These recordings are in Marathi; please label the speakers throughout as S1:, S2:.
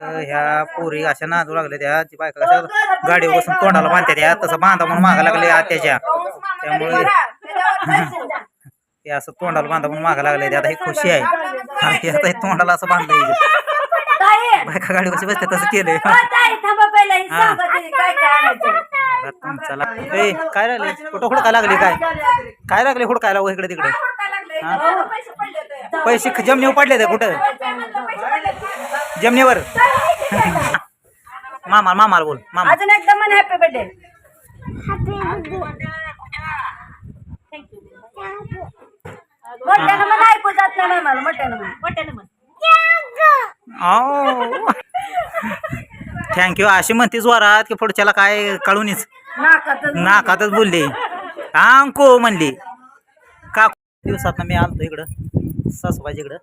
S1: ह्या पोरी अशा नादू लागल्या त्या. ती बायका कशा गाडीवर बसून तोंडाला बांधते त्या. तसं बांधा म्हणून मागा लागले आत्याच्या. त्यामुळे ते असं तोंडाला बांधा म्हणून मागा लागले आता ही खुशी आहे. आणि आता हे तोंडाला असं बांधलं बायका गाडी कशी बसते तसं केलंय. हा. तुमचा लाग- काय लागले? कुठं हुडकाय लागली काय? काय लागले हुडकायला इकडे तिकडे? पैसे जमिनीवर पडले ते कुठं? जमिनीवर. मामा मामाला बोल मामा.
S2: अजून एकदा म्हण हॅपी बर्थडे मोठ्यानं म्हण ऐकू जात नाही मामाला मोठ्यानं मोठ्यानं
S1: थँक्यू अशी म्हणते जोरात की पुढच्याला काय कळूनच.
S2: नाकातच
S1: नाकातच बोलली. अंको म्हणली. का दिवसात मी आलतो इकडं. सासूबाजी इकडं.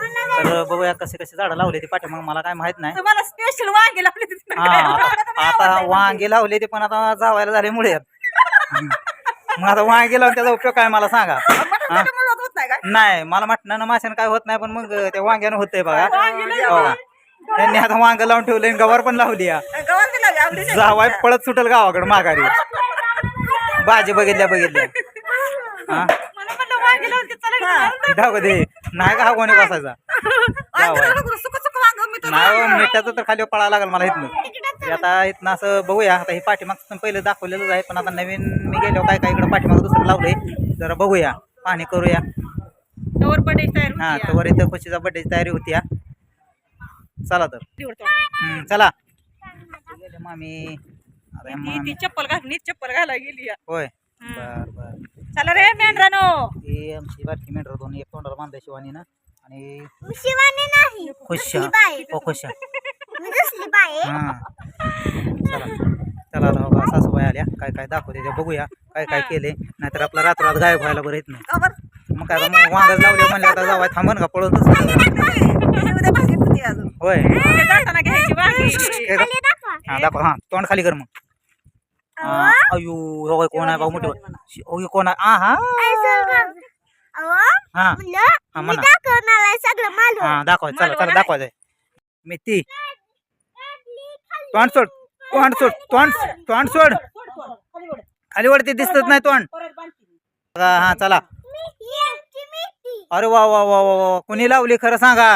S1: तर बघूया कसे कसे झाडं लावले ते पाठीमाग. मला काय माहीत नाही.
S2: तुम्हाला स्पेशल वांगे लावले
S1: हा आता- आता वांगे. लावले ते पण आता जावायला झाले मुळे. मग आता वांगे लावून त्याचा उपयोग काय मला सांगा. हा? नाही मला म्हटलं माशानं काय होत नाही पण मग त्या वांग्यानं होतंय बघा. हो. त्यांनी आता वांग लावून ठेवले आणि गवार पण लावली या. जावाय पळत सुटल गावाकडे माघारी. भाजी बघितल्या बघितल्या. हा? धाव दे. नाही का हा कोणी बसायचा. नाही हो, मिठाचं तर खाली पळायला लागेल मला इथनं. ते आता इथनं असं बघूया. आता हे पाठीमागचं पहिलं दाखवलेलंच आहे पण आता नवीन मी गेलो काय काय इकडं पाठीमाग दुसरं लावलंय. जरा बघूया. पाणी करूया. हा तर इथं खुशीचा बड्डेची तयारी होती हा चला तर. चला. मामी. या
S2: चप्पल घालून चप्पल घालायला गेली या.
S1: होय बर बर.
S2: चला रे मेंढरानो.
S1: ही आमची बारकी मेंढर दोन एक तोंडाला आणि
S3: शिवानी नाही.
S1: खुश.
S3: दुसरी बाई.
S1: हो खुश.
S3: आहे.
S1: हा. चला. चला आता बघा सासूबाई आल्या. काय काय दाखवते ते बघूया. काय काय केले. नाहीतर आपला रात्रात गायब व्हायला बरं येत नाही. मग काय मग वांगच लावले म्हणले आता जावाय थांबन का पळून होय. हे का? हा दाखव. हा तोंड खाली कर मग. अयो हो कोण आहे भाऊ मोठे कोण आहे? आ हा. हा. हा हा दाखवाय चला चला दाखवायचंय मेथी. तोंड सोड. तोंड सोड. तोंड तोंड सोड. खाली वरती दिसतच नाही तोंड. हा चला. अरे वा वा वा वा वा कुणी लावली खरं सांगा?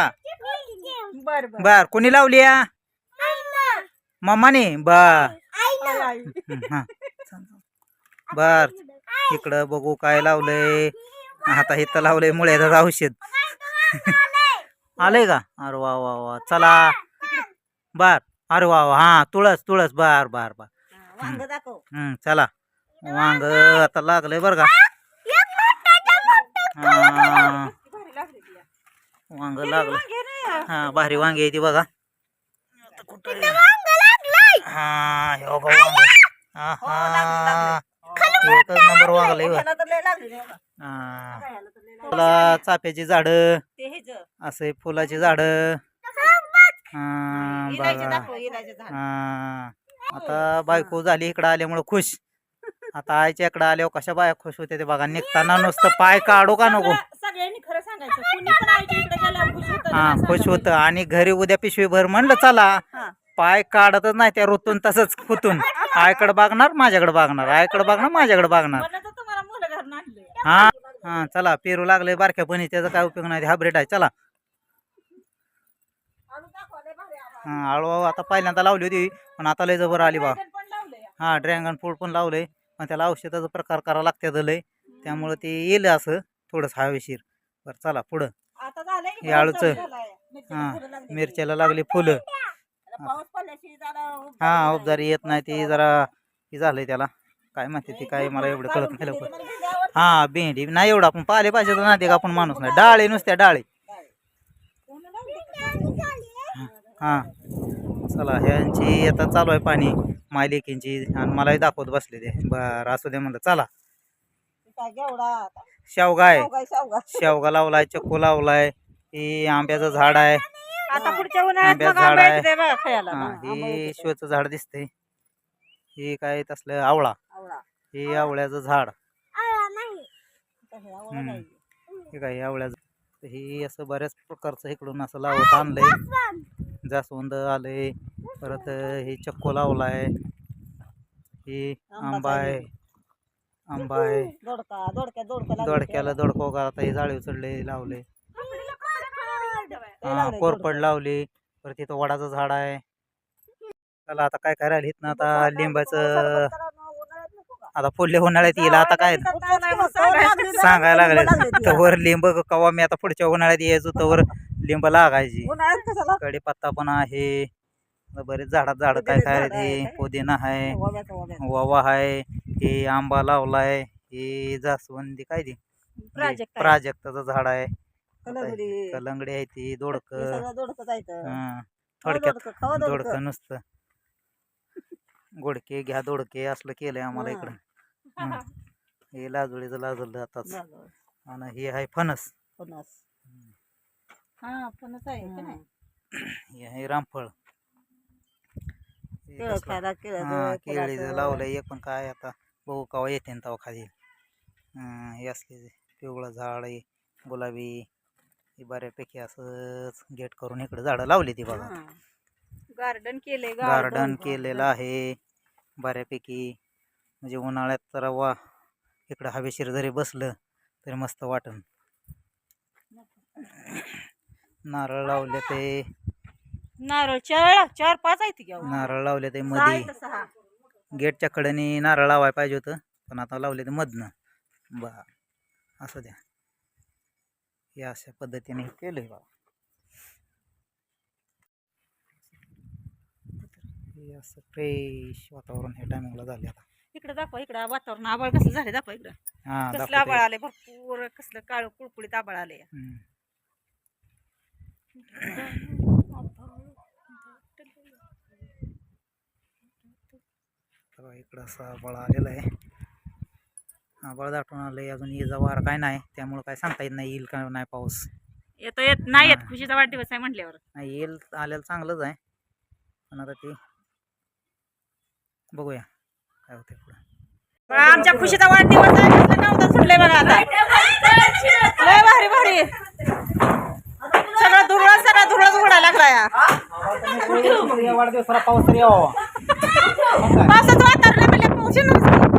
S2: बर बर.
S1: कुणी लावली या? मम्माने बर. बर. इकडं बघू काय लावलंय. आता इथं लावलंय मुळ्याचं औषध. आलंय का? अरे वा वा वा. चला. बर. अरे वा वा. हा तुळस तुळस. बर बर बर.
S2: वांग दाखव.
S1: हम्म चला. वांग. आता लागलंय बरं का. हा, वांग लागलं. हा भारी वांगी आहे ती बघा. आता कुठं. हा हे हा हा. एकच नंबर वांगलंय बघ. हा. चाफ्याची झाड.
S2: हे
S1: असे फुलाची झाड. बघा. हा. आता बायको झाली इकडं आल्यामुळं खुश. आता आईच्या इकडं आल्यावर कशा बाया खुश होते ते बघा. निघताना नुसतं पाय काढू का नको?
S2: सगळ्यांनी खरं सांगायचं. कुणी पण आईच्या इकडे गेल्यावर खुश होतं
S1: हा खुश होतं. आणि घरी उद्या पिशवी भर म्हणलं चला.
S2: हा.
S1: पाय काढतच नाही त्या ऋतून तसंच खुतून. आईकडे बघणार माझ्याकडे बघणार आईकडे बघणार माझ्याकडे
S2: आणले
S1: हा हा चला पेरू लागले बारक्यापणी त्याचा काय उपयोग नाही हायब्रिड आहे चला. हा आळू आता पहिल्यांदा लावली होती पण आता लय जबर आली बा.
S2: पण
S1: हा ड्रॅगन फ्रूट पण लावलंय पण त्याला औषधाचा प्रकार करावा लागतात लय. त्यामुळं ते येईल असं थोडंच हवेशीर. बरं चला पुढं. हे आळूचं. हा. मिरच्याला लागली फुलं.
S2: पाऊस पडल्याशी जरा
S1: हा. उपजारी येत नाही ते जरा हे झालंय त्याला. काय माहिती ते काय मला एवढं कळत नाही लवकर.
S2: आवडते.
S1: हा भेंडी नाही एवढं आपण पाले पाहिजे तर नाही का आपण माणूस नाही. डाळे नुसत्या डाळे. हा. चला ह्यांची आता चालू आहे पाणी. मायलेकींची आणि मलाही दाखवत बसले ते. बरं असू दे म्हणलं. चला.
S2: काय घेवडा आता.
S1: शेवगा आहे.
S2: शेवगा, शेवगा.
S1: शेवगा लावलाय चक्कू लावलाय. ही आंब्याचं झाड आहे.
S2: आता पुढच्या उन्हाळ्यात
S1: आंब्याचं झाड
S2: आंबा
S1: आहे.
S2: येते बघा खायला
S1: हा
S2: हा, आंबा
S1: हे
S2: येते.
S1: शिवचं झाड दिसतंय. हे काय तसलं आवळा.
S2: आवळा.
S1: हे आवळ्याचं झाड.
S2: आता हे आवळा
S1: हम्म.
S2: नाही.
S1: हे काय आवळ्याचं हे असं बऱ्याच प्रकारचं इकडून असं लावत आणलंय. जास्वंद. आले परत हे चक्को लावलाय. हे आंबा आहे. आंबा आहे.
S2: दोडका दोडक्या दोडका
S1: दोडक्याला दोडको आता हे जाळी उचलले लावले. हा कोरपड लावली परत इथं वडाचं झाड आहे. चला आता काय काय राहिलं इथनं आता लिंबाचं आता पुढल्या उन्हाळ्यात येईल आता काय सांगायला लागले तवर लिंब कवा मी आता पुढच्या उन्हाळ्यात यायचो तवर लिंब लागायची.
S2: कशाला?
S1: कडीपत्ता पण आहे बरेच झाडात झाड काय काय आहेत हे पुदिना आहे. वावा आहे हे आंबा लावलाय हे जास्वंदी काय ती. प्राजक्ताचं झाड आहे.
S2: कलंगडी.
S1: कलंगडी आहे ती दोडक.
S2: दोडकं
S1: हं. थोडक्यात
S2: दोडकं,
S1: नुसतं. गोडके घ्या दोडके असलं केलंय आम्हाला. इकडं. हं. लाजुळीचं लाजलं
S2: झालं.
S1: आणि हे आहे फणस.
S2: फणस. हा फणस आहे
S1: हे रामफळ. केळीचं लावलंय. एक पण काय आता? बघू कवा येते न तेव्हा खाली. हं, हे असले पिवळं झाड आहे गुलाबी. हे बऱ्यापैकी असंच गेट करून इकडे झाडं लावली ती बघा.
S2: गार्डन केले
S1: गार्डन केलेलं आहे. बऱ्यापैकी म्हणजे उन्हाळ्यात तर वा इकडं हवेशीर जरी बसलं तरी मस्त वाटन. नारळ लावले ते.
S2: नारळ चार चार पाच आहेत.
S1: नारळ लावले ते मध्ये गेटच्या कडेने नारळ लावायला पाहिजे होतं पण आता लावले ते मधनं. बा असं द्या. हे अशा पद्धतीने केलं आहे बाबा हे असं फ्रेश वातावरण ह्या टायमिंगला झाले आता.
S2: इकडे दाखवा इकडे वातावरण आबाळ कसलं झाले दाखवा इकडं.
S1: हां
S2: कसलं आबाळ आले भरपूर कसलं काळ कुळकुळीत आबाळ आले
S1: इकडं असं आबाळ आलेलं आहे. आबाळ दाटून आलंय अजून इजा वार काय नाही. त्यामुळं काय सांगता येत नाही येईल का नाही पाऊस?
S2: येतो येत नाही येत.
S1: हा.
S2: खुशीचा वाढदिवस आहे म्हटल्यावर.
S1: नाही येईल आलेलं चांगलंच आहे. पण आता ते बघूया काय होते पुढं.
S2: आमच्या खुशीचा वाढदिवस आहे. नवतं सुटलंय बघा आता. लय भारी भारी. सगळं धुरळा सगळा धुरळाच उघडायला लागला या.
S1: वाढदिवसाला पाऊस तरी यावा.
S2: पावसाचं वातावरण आहे म्हणलं पाऊस येणार